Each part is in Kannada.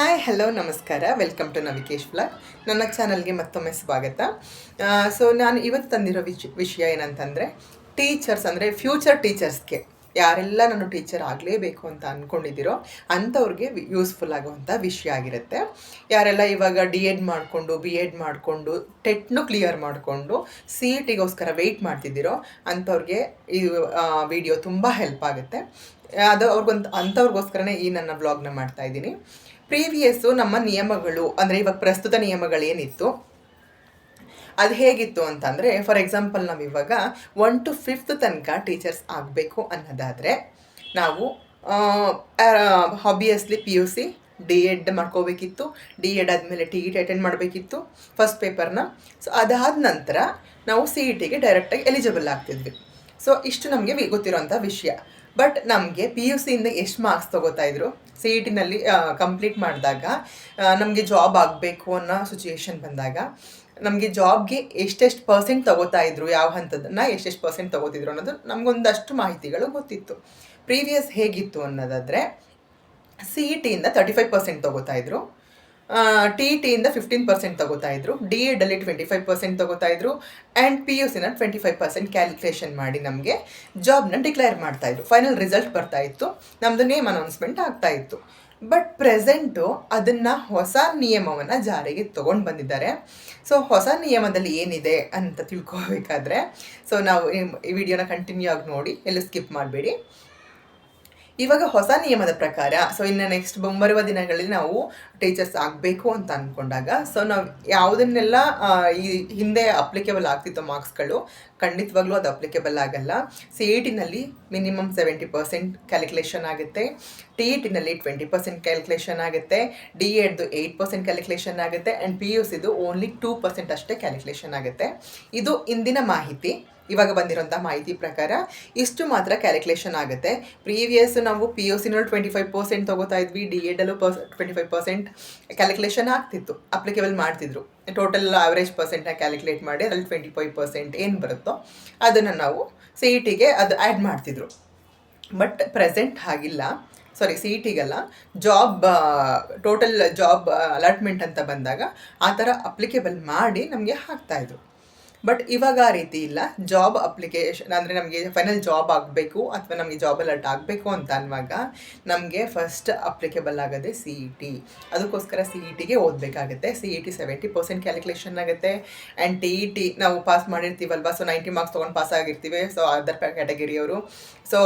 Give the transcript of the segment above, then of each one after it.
ಹಾಯ್ ಹಲೋ ನಮಸ್ಕಾರ. ವೆಲ್ಕಮ್ ಟು ನವಿಕೇಶ್ ಬ್ಲಾಗ್ ನನ್ನ ಚಾನಲ್ಗೆ ಮತ್ತೊಮ್ಮೆ ಸ್ವಾಗತ. ಸೊ ನಾನು ಇವತ್ತು ತಂದಿರೋ ವಿಚ್ ವಿಷಯ ಏನಂತಂದರೆ ಟೀಚರ್ಸ್ ಅಂದರೆ ಫ್ಯೂಚರ್ ಟೀಚರ್ಸ್ಗೆ ಯಾರೆಲ್ಲ ನಾನು ಟೀಚರ್ ಆಗಲೇಬೇಕು ಅಂತ ಅಂದ್ಕೊಂಡಿದ್ದೀರೋ ಅಂಥವ್ರಿಗೆ ಯೂಸ್ಫುಲ್ ಆಗುವಂಥ ವಿಷಯ ಆಗಿರುತ್ತೆ. ಯಾರೆಲ್ಲ ಇವಾಗ ಡಿ ಎಡ್ ಮಾಡಿಕೊಂಡು ಬಿ ಎಡ್ ಮಾಡಿಕೊಂಡು, ಟೆಟ್ನು ಕ್ಲಿಯರ್ ಮಾಡಿಕೊಂಡು ಸಿ ಇ ಟಿಗೋಸ್ಕರ ವೆಯ್ಟ್ ಮಾಡ್ತಿದ್ದೀರೋ ಅಂಥವ್ರಿಗೆ ಈ ವಿಡಿಯೋ ತುಂಬ ಹೆಲ್ಪ್ ಆಗುತ್ತೆ. ಅದು ಅವ್ರಿಗೊಂದು, ಅಂಥವ್ರಿಗೋಸ್ಕರನೇ ಈ ನನ್ನ ಬ್ಲಾಗ್ನ ಮಾಡ್ತಾ ಇದ್ದೀನಿ. ಪ್ರೀವಿಯಸ್ಸು ನಮ್ಮ ನಿಯಮಗಳು, ಅಂದರೆ ಇವಾಗ ಪ್ರಸ್ತುತ ನಿಯಮಗಳೇನಿತ್ತು, ಅದು ಹೇಗಿತ್ತು ಅಂತಂದರೆ ಫಾರ್ ಎಕ್ಸಾಂಪಲ್ ನಾವು ಇವಾಗ ಒನ್ ಟು ಫಿಫ್ತ್ ತನಕ ಟೀಚರ್ಸ್ ಆಗಬೇಕು ಅನ್ನೋದಾದರೆ, ನಾವು obviously P U C D Ed ಮಾಡ್ಕೋಬೇಕಿತ್ತು D Ed ಆದಮೇಲೆ ಟಿ ಇ ಟಿ ಅಟೆಂಡ್ ಮಾಡಬೇಕಿತ್ತು ಫಸ್ಟ್ ಪೇಪರ್ನ ಸೊ ಅದಾದ ನಂತರ ನಾವು ಸಿ ಇ ಟಿಗೆ ಡೈರೆಕ್ಟಾಗಿ ಎಲಿಜಿಬಲ್ ಆಗ್ತಿದ್ವಿ. ಸೊ ಇಷ್ಟು ನಮಗೆ ಗೊತ್ತಿರೋಂಥ ವಿಷಯ. ಬಟ್ ನಮಗೆ ಪಿ ಯು ಸಿಯಿಂದ ಎಷ್ಟು ಮಾರ್ಕ್ಸ್ ತೊಗೋತಾ ಇದ್ರು? ಸಿ ಇ ಟಿನಲ್ಲಿ ಕಂಪ್ಲೀಟ್ ಮಾಡಿದಾಗ ನಮಗೆ ಜಾಬ್ ಆಗಬೇಕು ಅನ್ನೋ ಸಿಚುಯೇಷನ್ ಬಂದಾಗ, ನಮಗೆ ಜಾಬ್ಗೆ ಎಷ್ಟೆಷ್ಟು ಪರ್ಸೆಂಟ್ ತೊಗೋತಾ ಇದ್ರು, ಯಾವ ಹಂತದನ್ನು ಎಷ್ಟೆಷ್ಟು ಪರ್ಸೆಂಟ್ ತೊಗೋತಿದ್ರು ಅನ್ನೋದು ನಮಗೊಂದಷ್ಟು ಮಾಹಿತಿಗಳು ಗೊತ್ತಿತ್ತು. ಪ್ರೀವಿಯಸ್ ಹೇಗಿತ್ತು ಅನ್ನೋದಾದರೆ ಸಿ ಇ ಟಿಯಿಂದ ತರ್ಟಿ ಫೈವ್ ಪರ್ಸೆಂಟ್ ತೊಗೋತಾ ಇದ್ರು. ಟಿ ಇ ಟಿಯಿಂದ ಫಿಫ್ಟೀನ್ ಪರ್ಸೆಂಟ್ ತಗೋತಾ ಇದ್ರು ಡಿ ಎಡಲ್ಲಿ ಟ್ವೆಂಟಿ ಫೈವ್ ಪರ್ಸೆಂಟ್ ತಗೋತಾ ಇದ್ರು ಆ್ಯಂಡ್ ಪಿ ಯು ಸಿನ ಟ್ವೆಂಟಿ ಫೈವ್ ಪರ್ಸೆಂಟ್ ಕ್ಯಾಲ್ಕುಲೇಷನ್ ಮಾಡಿ ನಮಗೆ ಜಾಬ್ನ ಡಿಕ್ಲೇರ್ ಮಾಡ್ತಾ ಇದ್ರು. ಫೈನಲ್ ರಿಸಲ್ಟ್ ಬರ್ತಾ ಇತ್ತು. ನಮ್ಮದು ನೇಮ್ ಅನೌನ್ಸ್ಮೆಂಟ್ ಆಗ್ತಾ ಇತ್ತು. ಬಟ್ ಪ್ರೆಸೆಂಟು ಅದನ್ನು ಹೊಸ ನಿಯಮವನ್ನು ಜಾರಿಗೆ ತೊಗೊಂಡು ಬಂದಿದ್ದಾರೆ. ಸೊ ಹೊಸ ನಿಯಮದಲ್ಲಿ ಏನಿದೆ ಅಂತ ತಿಳ್ಕೊಬೇಕಾದ್ರೆ ಸೊ ನಾವು ಈ ವಿಡಿಯೋನ ಕಂಟಿನ್ಯೂ ಆಗಿ ನೋಡಿ, ಎಲ್ಲೂ ಸ್ಕಿಪ್ ಮಾಡಬೇಡಿ. ಇವಾಗ ಹೊಸ ನಿಯಮದ ಪ್ರಕಾರ ಸೊ ಇನ್ನು ನೆಕ್ಸ್ಟ್ ಮುಂಬರುವ ದಿನಗಳಲ್ಲಿ ನಾವು ಟೀಚರ್ಸ್ ಆಗಬೇಕು ಅಂತ ಅಂದ್ಕೊಂಡಾಗ ಸೊ ನಾವು ಯಾವುದನ್ನೆಲ್ಲ ಈ ಹಿಂದೆ ಅಪ್ಲಿಕೇಬಲ್ ಆಗ್ತಿತ್ತು ಮಾರ್ಕ್ಸ್ಗಳು ಖಂಡಿತವಾಗ್ಲೂ ಅದು ಅಪ್ಲಿಕೇಬಲ್ ಆಗಲ್ಲ. ಸಿ ಇ ಟಿನಲ್ಲಿ ಮಿನಿಮಮ್ ಸೆವೆಂಟಿ ಪರ್ಸೆಂಟ್ ಕ್ಯಾಲ್ಕುಲೇಷನ್ ಆಗುತ್ತೆ. ಟಿ ಇ ಟಿನಲ್ಲಿ ಟ್ವೆಂಟಿ ಪರ್ಸೆಂಟ್ ಕ್ಯಾಲ್ಕುಲೇಷನ್ ಆಗುತ್ತೆ. ಡಿ ಎಡ್ದು ಏಯ್ಟ್ ಪರ್ಸೆಂಟ್ ಕ್ಯಾಲ್ಕುಲೇಷನ್ ಆಗುತ್ತೆ. ಆ್ಯಂಡ್ ಪಿ ಯು ಸಿದು ಓನ್ಲಿ ಟೂ ಪರ್ಸೆಂಟ್ ಅಷ್ಟೇ ಕ್ಯಾಲ್ಕುಲೇಷನ್ ಆಗುತ್ತೆ. ಇದು ಇಂದಿನ ಮಾಹಿತಿ. ಇವಾಗ ಬಂದಿರೋಂಥ ಮಾಹಿತಿ ಪ್ರಕಾರ ಇಷ್ಟು ಮಾತ್ರ ಕ್ಯಾಲ್ಕುಲೇಷನ್ ಆಗುತ್ತೆ. ಪ್ರೀವಿಯಸ್ ನಾವು ಪಿ ಯು ಸಿನಲ್ಲಿ ಟ್ವೆಂಟಿ ಫೈವ್ ಪರ್ಸೆಂಟ್ ತೊಗೋತಾ ಇದ್ವಿ D ಎಡಲ್ಲೂ per twenty five percent calculation ಆಗ್ತಿತ್ತು ಅಪ್ಲಿಕೇಬಲ್ ಮಾಡ್ತಿದ್ರು. ಟೋಟಲ್ ಆವ್ರೇಜ್ ಪರ್ಸೆಂಟ್ನ ಕ್ಯಾಲ್ಕುಲೇಟ್ ಮಾಡಿ ಅದರಲ್ಲಿ ಟ್ವೆಂಟಿ ಫೈವ್ ಪರ್ಸೆಂಟ್ ಏನು ಬರುತ್ತೋ ಅದನ್ನು ನಾವು ಸಿ ಇ ಟಿಗೆ ಅದು ಆ್ಯಡ್ ಮಾಡ್ತಿದ್ರು. ಬಟ್ ಪ್ರೆಸೆಂಟ್ ಹಾಗಿಲ್ಲ. ಸಾರಿ ಸಿ ಇ ಟಿಗಲ್ಲ ಜಾಬ್ ಟೋಟಲ್ ಜಾಬ್ ಅಲಾಟ್ಮೆಂಟ್ ಅಂತ ಬಂದಾಗ ಆ ಥರ ಅಪ್ಲಿಕೇಬಲ್ ಮಾಡಿ ನಮಗೆ ಹಾಕ್ತಾಯಿದ್ರು ಬಟ್ ಇವಾಗ ಆ ರೀತಿ ಇಲ್ಲ. ಜಾಬ್ ಅಪ್ಲಿಕೇಶನ್ ಅಂದರೆ ನಮಗೆ ಫೈನಲ್ ಜಾಬ್ ಆಗಬೇಕು ಅಥವಾ ನಮಗೆ ಜಾಬ್ ಅಲರ್ಟ್ ಆಗಬೇಕು ಅಂತ ಅನ್ನುವಾಗ ನಮಗೆ ಫಸ್ಟ್ ಅಪ್ಲಿಕೇಬಲ್ ಆಗೋದೇ ಸಿ ಇ ಟಿ ಅದಕ್ಕೋಸ್ಕರ ಸಿ ಇ ಟಿಗೆ ಓದಬೇಕಾಗುತ್ತೆ. C E T seventy percent calculation ಆಗುತ್ತೆ. ಆ್ಯಂಡ್ ಟಿ ಇ ಟಿ ನಾವು ಪಾಸ್ ಮಾಡಿರ್ತೀವಲ್ವ? ಸೊ ನೈಂಟಿ ಮಾರ್ಕ್ಸ್ ತೊಗೊಂಡು ಪಾಸ್ ಆಗಿರ್ತೀವಿ. ಸೊ ಅದರ್ ಕ್ಯಾಟಗರಿಯವರು ಸೊ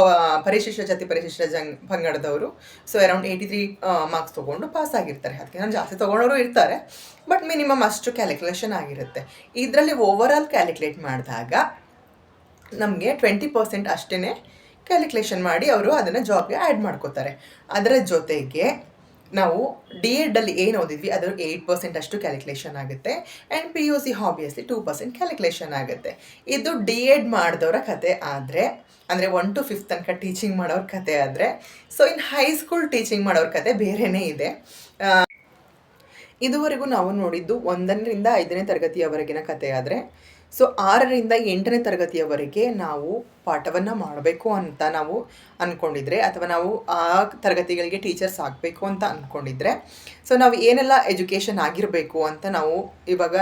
ಪರಿಶಿಷ್ಟ ಜಾತಿ, ಪರಿಶಿಷ್ಟ ಜಂಗ್, ಪಂಗಡದವರು. So around eighty three marks ತೊಗೊಂಡು ಪಾಸ್ ಆಗಿರ್ತಾರೆ. ಅದಕ್ಕೆ ಜಾಸ್ತಿ ತೊಗೊಂಡವರು ಇರ್ತಾರೆ. ಬಟ್ ಮಿನಿಮಮ್ ಅಷ್ಟು ಕ್ಯಾಲ್ಕುಲೇಷನ್ ಆಗಿರುತ್ತೆ. ಇದರಲ್ಲಿ ಓವರ್ ಕ್ಯಾಲ್ಕುಲೇಟ್ ಮಾಡಿದಾಗ ನಮಗೆ ಟ್ವೆಂಟಿ ಪರ್ಸೆಂಟ್ ಅಷ್ಟೇ ಕ್ಯಾಲ್ಕುಲೇಷನ್ ಮಾಡಿ ಅವರು ಅದನ್ನು ಜಾಬ್ಗೆ ಆ್ಯಡ್ ಮಾಡ್ಕೋತಾರೆ. ಅದರ ಜೊತೆಗೆ ನಾವು ಡಿ ಎಡಲ್ಲಿ ಏನು ಓದಿದ್ವಿ ಅದರ ಏಯ್ಟ್ ಪರ್ಸೆಂಟ್ ಅಷ್ಟು ಕ್ಯಾಲ್ಕುಲೇಷನ್ ಆಗುತ್ತೆ and P U C obviously two percent calculation ಆಗುತ್ತೆ. ಇದು ಡಿ ಎಡ್ ಮಾಡಿದವರ ಕತೆ ಆದರೆ, ಅಂದರೆ ಒನ್ ಟು ಫಿಫ್ತ್ ತನಕ ಟೀಚಿಂಗ್ ಮಾಡೋರ ಕತೆ ಆದರೆ ಸೊ ಇನ್ನು ಹೈಸ್ಕೂಲ್ ಟೀಚಿಂಗ್ ಮಾಡೋರ ಕತೆ ಬೇರೆಯೇ ಇದೆ. ಇದುವರೆಗೂ ನಾವು ನೋಡಿದ್ದು ಒಂದರಿಂದ ಐದನೇ ತರಗತಿಯವರೆಗಿನ ಕಥೆಯಾದರೆ ಸೊ ಆರರಿಂದ ಎಂಟನೇ ತರಗತಿಯವರೆಗೆ ನಾವು ಪಾಠವನ್ನು ಮಾಡಬೇಕು ಅಂತ ನಾವು ಅಂದ್ಕೊಂಡಿದ್ರೆ ಅಥವಾ ನಾವು ಆ ತರಗತಿಗಳಿಗೆ ಟೀಚರ್ಸ್ ಆಗಬೇಕು ಅಂತ ಅಂದ್ಕೊಂಡಿದ್ರೆ ಸೊ ನಾವು ಏನೆಲ್ಲ ಎಜುಕೇಷನ್ ಆಗಿರಬೇಕು ಅಂತ ನಾವು ಇವಾಗ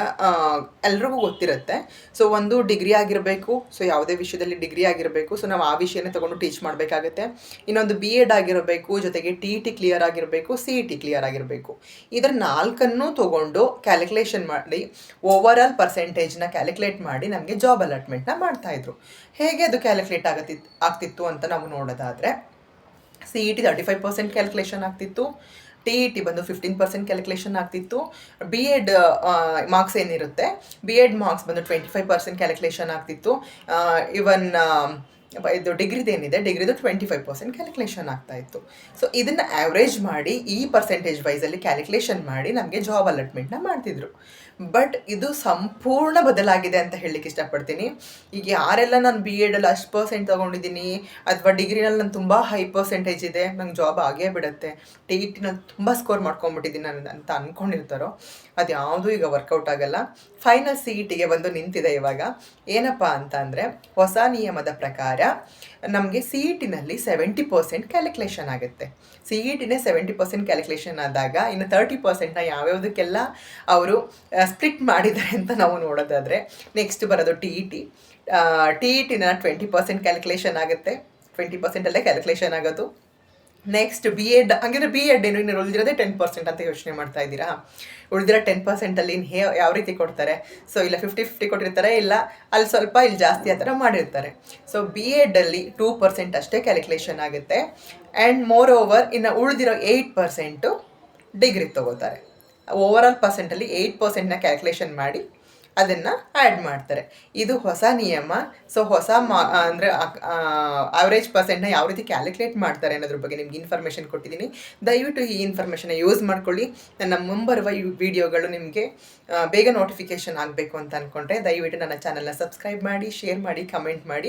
ಎಲ್ರಿಗೂ ಗೊತ್ತಿರುತ್ತೆ. ಸೊ ಒಂದು ಡಿಗ್ರಿ ಆಗಿರಬೇಕು. ಸೊ ಯಾವುದೇ ವಿಷಯದಲ್ಲಿ ಡಿಗ್ರಿ ಆಗಿರಬೇಕು. ಸೊ ನಾವು ಆ ವಿಷಯನೇ ತೊಗೊಂಡು ಟೀಚ್ ಮಾಡಬೇಕಾಗುತ್ತೆ. ಇನ್ನೊಂದು ಬಿ ಎಡ್ ಆಗಿರಬೇಕು, ಜೊತೆಗೆ ಟಿ ಇ ಟಿ ಕ್ಲಿಯರ್ ಆಗಿರಬೇಕು ಸಿ ಇ ಟಿ ಕ್ಲಿಯರ್ ಆಗಿರಬೇಕು. ಇದರ ನಾಲ್ಕನ್ನು ತೊಗೊಂಡು ಕ್ಯಾಲ್ಕುಲೇಷನ್ ಮಾಡಿ ಓವರ್ ಆಲ್ ಪರ್ಸೆಂಟೇಜ್ನ ಕ್ಯಾಲ್ಕುಲೇಟ್ ಮಾಡಿ ನಮಗೆ ಜಾಬ್ ಅಲಾಟ್ಮೆಂಟ್ನ ಮಾಡ್ತಾಯಿದ್ರು ಹೇಗೆ ಅದು ಕ್ಯಾಲ್ಕುಲೇಟ್ ಆಗತ್ತಿತ್ತು ಆಗ್ತಿತ್ತು ಅಂತ ನಾವು ನೋಡೋದಾದರೆ C E T thirty five percent calculation ಆಗ್ತಿತ್ತು ಟಿ ಇ ಟಿ ಬಂದು ಫಿಫ್ಟೀನ್ ಪರ್ಸೆಂಟ್ ಕ್ಯಾಲ್ಕುಲೇಷನ್ ಆಗ್ತಿತ್ತು ಬಿ ಎಡ್ ಮಾರ್ಕ್ಸ್ ಏನಿರುತ್ತೆ ಬಿ ಎಡ್ ಮಾರ್ಕ್ಸ್ ಬಂದು ಟ್ವೆಂಟಿ ಫೈವ್ ಪರ್ಸೆಂಟ್ ಕ್ಯಾಲ್ಕುಲೇಷನ್ ಆಗ್ತಿತ್ತು ಇವನ್ ಇದು ಡಿಗ್ರಿದು ಏನಿದೆ, ಡಿಗ್ರಿದು ಟ್ವೆಂಟಿ ಫೈವ್ ಪರ್ಸೆಂಟ್ ಕ್ಯಾಲ್ಕುಲೇಷನ್ ಆಗ್ತಾ ಇತ್ತು. ಸೊ ಇದನ್ನು ಆ್ಯಾವ್ರೇಜ್ ಮಾಡಿ, ಈ ಪರ್ಸೆಂಟೇಜ್ ವೈಸಲ್ಲಿ ಕ್ಯಾಲ್ಕುಲೇಷನ್ ಮಾಡಿ ನಮಗೆ ಜಾಬ್ ಅಲಾಟ್ಮೆಂಟ್ನ ಮಾಡ್ತಿದ್ರು. ಬಟ್ ಇದು ಸಂಪೂರ್ಣ ಬದಲಾಗಿದೆ ಅಂತ ಹೇಳಲಿಕ್ಕೆ ಇಷ್ಟಪಡ್ತೀನಿ. ಈಗ ಯಾರೆಲ್ಲ ನಾನು ಬಿ ಎಡಲ್ಲಿ ಅಷ್ಟು ಪರ್ಸೆಂಟ್ ತೊಗೊಂಡಿದ್ದೀನಿ, ಅಥವಾ ಡಿಗ್ರಿನಲ್ಲಿ ನಾನು ತುಂಬ ಹೈ ಪರ್ಸೆಂಟೇಜ್ ಇದೆ, ನಂಗೆ ಜಾಬ್ ಆಗೇ ಬಿಡುತ್ತೆ ಟಿ ಇ ಟಿನಲ್ಲಿ ತುಂಬ ಸ್ಕೋರ್ ಮಾಡ್ಕೊಂಡ್ಬಿಟ್ಟಿದ್ದೀನಿ ನಾನು, ಅಂತ ಅಂದ್ಕೊಂಡಿರ್ತಾರೋ ಅದು ಯಾವುದೂ ಈಗ ವರ್ಕೌಟ್ ಆಗಲ್ಲ. ಫೈನಲ್ ಸಿ ಟಿಗೆ ಬಂದು ನಿಂತಿದೆ ಇವಾಗ. ಏನಪ್ಪ ಅಂತ ಅಂದರೆ, ಹೊಸ ನಿಯಮದ ಪ್ರಕಾರ ನಮಗೆ ಸಿ ಇ ಟಿನಲ್ಲಿ ಸೆವೆಂಟಿ ಪರ್ಸೆಂಟ್ ಕ್ಯಾಲ್ಕುಲೇಷನ್ ಆಗುತ್ತೆ. ಸಿ ಇ ಟಿನೇ ಸೆವೆಂಟಿ ಪರ್ಸೆಂಟ್ ಕ್ಯಾಲ್ಕುಲೇಷನ್ ಆದಾಗ ಇನ್ನು ತರ್ಟಿ ಪರ್ಸೆಂಟ್ನ ಯಾವ್ಯಾವುದಕ್ಕೆಲ್ಲ ಅವರು ಸ್ಪ್ಲಿಟ್ ಮಾಡಿದ್ದಾರೆ ಅಂತ ನಾವು ನೋಡೋದಾದರೆ ನೆಕ್ಸ್ಟ್ ಬರೋದು T E T T E ಟಿನ twenty percent calculation ಆಗುತ್ತೆ. ಟ್ವೆಂಟಿ ಪರ್ಸೆಂಟಲ್ಲೇ ಕ್ಯಾಲ್ಕುಲೇಷನ್ ಆಗೋದು. ನೆಕ್ಸ್ಟ್ ಬಿ ಎಡ್ ಹಂಗಿದ್ರೆ ಬಿ ಎಡ್ ಏನು ಇನ್ನು ಉಳಿದಿರೋದೇ ಟೆನ್ ಪರ್ಸೆಂಟ್ ಅಂತ ಯೋಚನೆ ಮಾಡ್ತಾ ಇದ್ದೀರಾ? ಉಳಿದಿರೋ ಟೆನ್ ಪರ್ಸೆಂಟಲ್ಲಿ ಇನ್ನು ಹೇ ಯಾವ ರೀತಿ ಕೊಡ್ತಾರೆ? ಸೊ ಇಲ್ಲ ಫಿಫ್ಟಿ ಫಿಫ್ಟಿ ಕೊಟ್ಟಿರ್ತಾರೆ, ಇಲ್ಲ ಅಲ್ಲಿ ಸ್ವಲ್ಪ ಇಲ್ಲಿ ಜಾಸ್ತಿ ಆ ಥರ ಮಾಡಿರ್ತಾರೆ. ಸೊ ಬಿ ಎಡಲ್ಲಿ ಟೂ ಪರ್ಸೆಂಟ್ ಅಷ್ಟೇ ಕ್ಯಾಲ್ಕುಲೇಷನ್ ಆಗುತ್ತೆ. ಆ್ಯಂಡ್ ಮೋರ್ ಓವರ್ ಇನ್ನು ಉಳಿದಿರೋ ಏಯ್ಟ್ ಪರ್ಸೆಂಟು ಡಿಗ್ರಿ ತೊಗೋತಾರೆ. ಓವರ್ ಆಲ್ ಪರ್ಸೆಂಟಲ್ಲಿ ಏಯ್ಟ್ ಪರ್ಸೆಂಟ್ನ ಕ್ಯಾಲ್ಕುಲೇಷನ್ ಮಾಡಿ ಅದನ್ನು ಆ್ಯಡ್ ಮಾಡ್ತಾರೆ. ಇದು ಹೊಸ ನಿಯಮ. ಸೊ ಹೊಸ ಮಾ ಅಂದರೆ ಆವ್ರೇಜ್ ಪರ್ಸೆಂಟ್ನ ಯಾವ ರೀತಿ ಕ್ಯಾಲ್ಕುಲೇಟ್ ಮಾಡ್ತಾರೆ ಅನ್ನೋದ್ರ ಬಗ್ಗೆ ನಿಮ್ಗೆ ಇನ್ಫಾರ್ಮೇಷನ್ ಕೊಟ್ಟಿದ್ದೀನಿ. ದಯವಿಟ್ಟು ಈ ಇನ್ಫಾರ್ಮೇಷನ್ನ ಯೂಸ್ ಮಾಡ್ಕೊಳ್ಳಿ. ನನ್ನ ಮುಂಬರುವ ಈ ವಿಡಿಯೋಗಳು ನಿಮಗೆ ಬೇಗ ನೋಟಿಫಿಕೇಷನ್ ಆಗಬೇಕು ಅಂತ ಅಂದ್ಕೊಂಡ್ರೆ ದಯವಿಟ್ಟು ನನ್ನ ಚಾನಲ್ನ ಸಬ್ಸ್ಕ್ರೈಬ್ ಮಾಡಿ ಶೇರ್ ಮಾಡಿ ಕಮೆಂಟ್ ಮಾಡಿ.